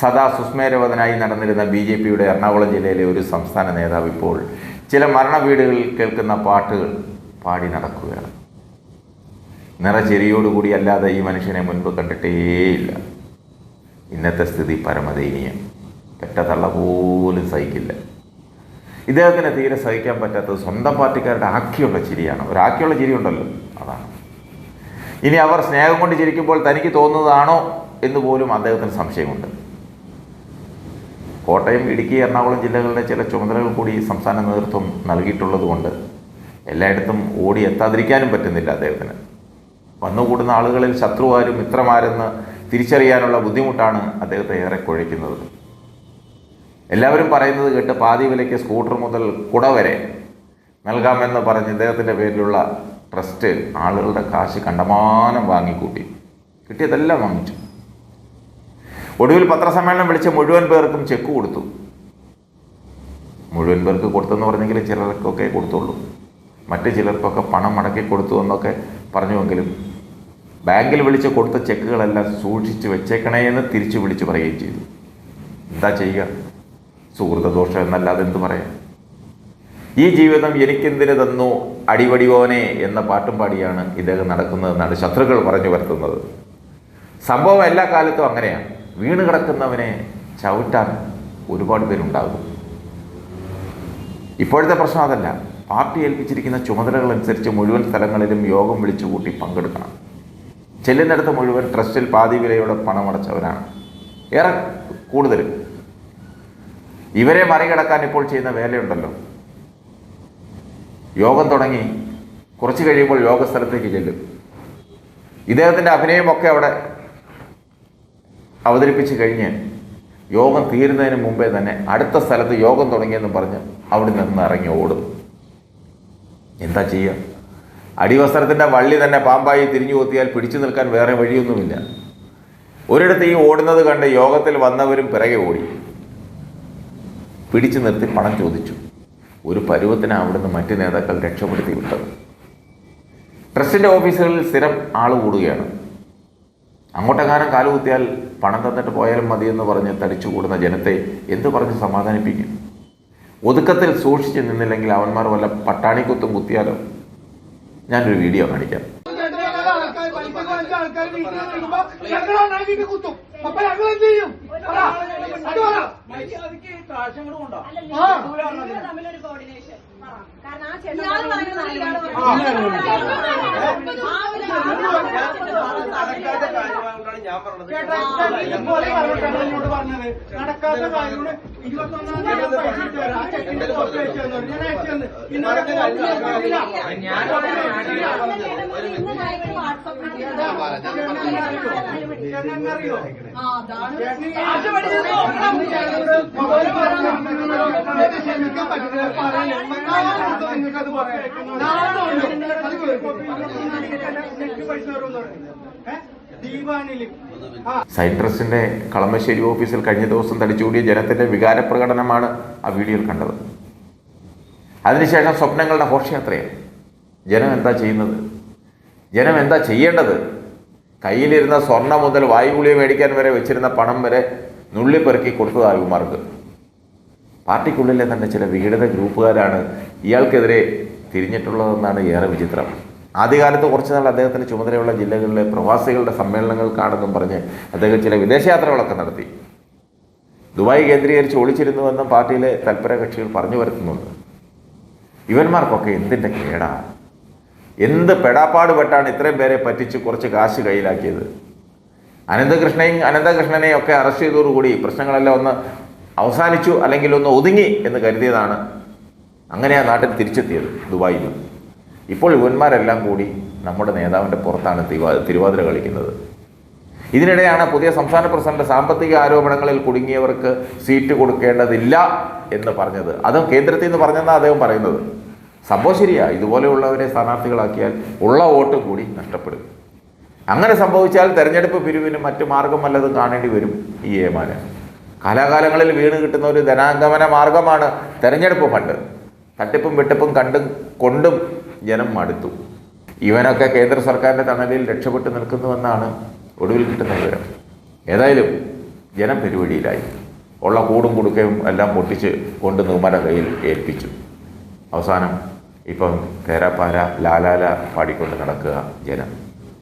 സദാ സുസ്മേരവതനായി നടന്നിരുന്ന B J പിയുടെ എറണാകുളം ജില്ലയിലെ ഒരു സംസ്ഥാന നേതാവ് ഇപ്പോൾ ചില മരണ വീടുകളിൽ കേൾക്കുന്ന പാട്ടുകൾ പാടി നടക്കുകയാണ്. നിറചെരിയോടുകൂടി അല്ലാതെ ഈ മനുഷ്യനെ മുൻപ് കണ്ടിട്ടേയില്ല ഇന്നത്തെ സ്ഥിതി പരമദയനീയം. പെറ്റ തള്ള പോലും സഹിക്കില്ല. ഇദ്ദേഹത്തിന് തീരെ സഹിക്കാൻ പറ്റാത്തത് സ്വന്തം പാർട്ടിക്കാരുടെ ആക്കിയുള്ള ചിരിയാണ്. ഒരു ആക്കിയുള്ള ചിരി ഉണ്ടല്ലോ. അതാണ്. ഇനി അവർ സ്നേഹം കൊണ്ട് ചിരിക്കുമ്പോൾ തനിക്ക് തോന്നുന്നതാണോ എന്ന് പോലും അദ്ദേഹത്തിന് സംശയമുണ്ട്. കോട്ടയം ഇടുക്കി എറണാകുളം ജില്ലകളുടെ ചില ചുമതലകൾ കൂടി സംസ്ഥാന നേതൃത്വം നൽകിയിട്ടുള്ളതുകൊണ്ട് എല്ലായിടത്തും ഓടി എത്താതിരിക്കാനും പറ്റുന്നില്ല അദ്ദേഹത്തിന്. വന്നുകൂടുന്ന ആളുകളിൽ ശത്രുവാരും മിത്രമാരെന്ന് തിരിച്ചറിയാനുള്ള ബുദ്ധിമുട്ടാണ് അദ്ദേഹത്തെ ഏറെ കുഴയ്ക്കുന്നത് എല്ലാവരും പറയുന്നത് കേട്ട് പാതി വിലയ്ക്ക് സ്കൂട്ടർ മുതൽ കുട വരെ നൽകാമെന്ന് പറഞ്ഞ് ഇദ്ദേഹത്തിന്റെ പേരിലുള്ള ട്രസ്റ്റ് ആളുകളുടെ കാശ് കണ്ടമാനം വാങ്ങിക്കൂട്ടി. കിട്ടിയതെല്ലാം വാങ്ങിച്ചു. ഒടുവിൽ പത്രസമ്മേളനം വിളിച്ച മുഴുവൻ പേർക്കും ചെക്ക് കൊടുത്തു. മുഴുവൻ പേർക്ക് കൊടുത്തെന്ന് പറഞ്ഞെങ്കിൽ ചിലർക്കൊക്കെ കൊടുത്തുള്ളൂ. മറ്റു ചിലർക്കൊക്കെ പണം മടക്കി കൊടുത്തു എന്നൊക്കെ പറഞ്ഞുവെങ്കിലും ബാങ്കിൽ വിളിച്ച് കൊടുത്ത ചെക്കുകളെല്ലാം സൂക്ഷിച്ച് വെച്ചേക്കണേ എന്ന് തിരിച്ചു വിളിച്ച് പറയുകയും ചെയ്തു. എന്താ ചെയ്യുക? സുഹൃതദോഷം എന്നല്ലാതെ എന്ത് പറയാം? ഈ ജീവിതം എനിക്കെന്തിനു തന്നു? അടിപടിവോനെ എന്ന പാട്ടും പാടിയാണ് ഇദ്ദേഹം നടക്കുന്നതെന്നാണ് ശത്രുക്കൾ പറഞ്ഞു വരുത്തുന്നത്. സംഭവം എല്ലാ കാലത്തും അങ്ങനെയാണ്. വീണ് കിടക്കുന്നവനെ ചവിട്ടാൻ ഒരുപാട് പേരുണ്ടാകും. ഇപ്പോഴത്തെ പ്രശ്നം അതല്ല. പാർട്ടി ഏൽപ്പിച്ചിരിക്കുന്ന ചുമതലകൾ അനുസരിച്ച് മുഴുവൻ സ്ഥലങ്ങളിലും യോഗം വിളിച്ചു കൂട്ടി പങ്കെടുക്കണം. ചെല്ലുന്നിടത്ത് മുഴുവൻ ട്രസ്റ്റിൽ പാതി വിലയോടെ പണമടച്ചവരാണ്. ഏറെ കൂടുതൽ. ഇവരെ മറികടക്കാൻ ഇപ്പോൾ ചെയ്യുന്ന വേലയുണ്ടല്ലോ. യോഗം തുടങ്ങി കുറച്ച് കഴിയുമ്പോൾ യോഗസ്ഥലത്തേക്ക് ചെല്ലും. ഇദ്ദേഹത്തിന്റെ അഭിനയമൊക്കെ അവിടെ അവതരിപ്പിച്ച് കഴിഞ്ഞ് യോഗം തീരുന്നതിന് മുമ്പേ തന്നെ അടുത്ത സ്ഥലത്ത് യോഗം തുടങ്ങിയെന്ന് പറഞ്ഞ് അവിടെ നിന്ന് ഇറങ്ങി ഓടും. എന്താ ചെയ്യുക അടിവസ്ത്രത്തിന്റെ വള്ളി തന്നെ പാമ്പായി തിരിഞ്ഞു കൊത്തിയാൽ പിടിച്ചു നിൽക്കാൻ വേറെ വഴിയൊന്നുമില്ല. ഒരിടത്ത് ഈ ഓടുന്നത് കണ്ട് യോഗത്തിൽ വന്നവരും പിറകെ ഓടി. പിടിച്ചു നിർത്തി പണം ചോദിച്ചു. ഒരു പരുവത്തിന് അവിടുന്ന് മറ്റ് നേതാക്കൾ രക്ഷപ്പെടുത്തി വിട്ടത്. ട്രസ്റ്റിന്റെ ഓഫീസുകളിൽ സ്ഥിരം ആൾ കൂടുകയാണ്. അങ്ങോട്ടെങ്ങാനും കാലുകുത്തിയാൽ പണം തന്നിട്ട് പോയാലും മതിയെന്ന് പറഞ്ഞ് തടിച്ചു കൂടുന്ന ജനത്തെ എന്ത് പറഞ്ഞ് സമാധാനിപ്പിക്കും? ഒതുക്കത്തിൽ സൂക്ഷിച്ച് നിന്നില്ലെങ്കിൽ അവന്മാർ വല്ല പട്ടാണിക്കുത്തും കുത്തിയാലോ? ഞാനൊരു വീഡിയോ കാണിക്കാം. ആ. തമ്മിലൊരു പറഞ്ഞത്? ഇതുപോലെ പറഞ്ഞിട്ടാണ് എന്നോട് പറഞ്ഞത് നടക്കാത്ത കാര്യങ്ങൾ ഇരുപത്തൊന്നാം തീയതി പൈസ ഇട്ട് തരാം. ആ ചെക്കിന്റെ കോപ്പി അയച്ചു തന്നു. ഞാൻ അയച്ചു തന്നു. ഇന്നലെ കോപ്പി നൈറ്റ് വാട്സപ്പിൽ ആ അതാണ് കാശ് പഠിച്ചത് നോക്കണം. മൊബൈൽ പറഞ്ഞു. ഇത് ക്ഷമിക്കാൻ പറ്റില്ല. പറയാം. നാളെ നിങ്ങൾക്കത് പറയാം. നാളെ. അത് കോപ്പി ചെക്ക് പൈസ തരുമെന്ന് പറഞ്ഞു. ഏ? ദീപാനിൽ സൈൻ കളമശ്ശേരി ഓഫീസിൽ കഴിഞ്ഞ ദിവസം തടിച്ചുകൂടിയ ജനത്തിന്റെ വികാര പ്രകടനമാണ് ആ വീഡിയോയിൽ കണ്ടത്. അതിനുശേഷം സ്വപ്നങ്ങളുടെ ഘോഷയാത്രയാണ് ജനം എന്താ ചെയ്യുന്നത്? ജനം എന്താ ചെയ്യേണ്ടത്? കയ്യിലിരുന്ന സ്വർണം മുതൽ വായുഗുളിയെ മേടിക്കാൻ വരെ വെച്ചിരുന്ന പണം വരെ നുള്ളിപ്പെറുക്കി കൊടുത്തതാകുമാർക്ക് പാർട്ടിക്കുള്ളിലെ തന്നെ ചില വിഘടിത ഗ്രൂപ്പുകാരാണ് ഇയാൾക്കെതിരെ തിരിഞ്ഞിട്ടുള്ളതെന്നാണ് ഏറെ വിചിത്രം. ആദ്യകാലത്ത് കുറച്ച് നാൾ അദ്ദേഹത്തിന്റെ ചുമതലയുള്ള ജില്ലകളിലെ പ്രവാസികളുടെ സമ്മേളനങ്ങൾ സമ്മേളനങ്ങൾക്കാണെന്നും പറഞ്ഞ് അദ്ദേഹം ചില വിദേശയാത്രകളൊക്കെ നടത്തി. ദുബായ് കേന്ദ്രീകരിച്ച് ഒളിച്ചിരുന്നുവെന്നും പാർട്ടിയിലെ തൽപര കക്ഷികൾ പറഞ്ഞു വരുത്തുന്നുണ്ട്. ഇവന്മാർക്കൊക്കെ എന്തിന്റെ കേടാ? എന്ത് പെടാപ്പാടുപെട്ടാണ് ഇത്രയും പേരെ പറ്റിച്ച് കുറച്ച് കാശ് കയ്യിലാക്കിയത്? അനന്തകൃഷ്ണയും അനന്തകൃഷ്ണനെയും ഒക്കെ അറസ്റ്റ് ചെയ്തതോടുകൂടി പ്രശ്നങ്ങളെല്ലാം ഒന്ന് അവസാനിച്ചു അല്ലെങ്കിൽ ഒന്ന് ഒതുങ്ങി എന്ന് കരുതിയതാണ് അങ്ങനെ ആ നാട്ടിൽ തിരിച്ചെത്തിയത് ദുബായിൽ. ഇപ്പോൾ ഇവന്മാരെല്ലാം കൂടി നമ്മുടെ നേതാവിന്റെ പുറത്താണ് തിരുവാ തിരുവാതിര കളിക്കുന്നത്. ഇതിനിടെയാണ് പുതിയ സംസ്ഥാന പ്രസിഡന്റ് സാമ്പത്തിക ആരോപണങ്ങളിൽ കുടുങ്ങിയവർക്ക് സീറ്റ് കൊടുക്കേണ്ടതില്ല എന്ന് പറഞ്ഞത്. അതും കേന്ദ്രത്തിൽ നിന്ന് പറഞ്ഞെന്നാണ് അദ്ദേഹം പറയുന്നത്. സംഭവം ശരിയാണ് ഇതുപോലെയുള്ളവരെ സ്ഥാനാർത്ഥികളാക്കിയാൽ ഉള്ള വോട്ട് കൂടി നഷ്ടപ്പെടും. അങ്ങനെ സംഭവിച്ചാൽ തെരഞ്ഞെടുപ്പ് പിരിവിന് മറ്റു മാർഗം വല്ലതും കാണേണ്ടി വരും ഈ ഏമാന്. കാലാകാലങ്ങളിൽ വീണ് കിട്ടുന്ന ഒരു ധനാഗമന മാർഗമാണ് തെരഞ്ഞെടുപ്പ് ഫണ്ട്. തട്ടിപ്പും വെട്ടിപ്പും കണ്ടും കൊണ്ടും ജനം മടുത്തു. ഇവനൊക്കെ കേന്ദ്ര സർക്കാരിന്റെ തണലിൽ രക്ഷപ്പെട്ടു നിൽക്കുന്നുവെന്നാണ് ഒടുവിൽ കിട്ടുന്ന വിവരം. ഏതായാലും ജനം പെരുവഴിയിലായി ഉള്ള കൂടും കുടുക്കയും എല്ലാം പൊട്ടിച്ച് കൊണ്ട് നുമര കയ്യിൽ ഏൽപ്പിച്ചു. അവസാനം ഇപ്പം തേരാപ്പാര ലാലാല പാടിക്കൊണ്ട് നടക്കുക ജനം.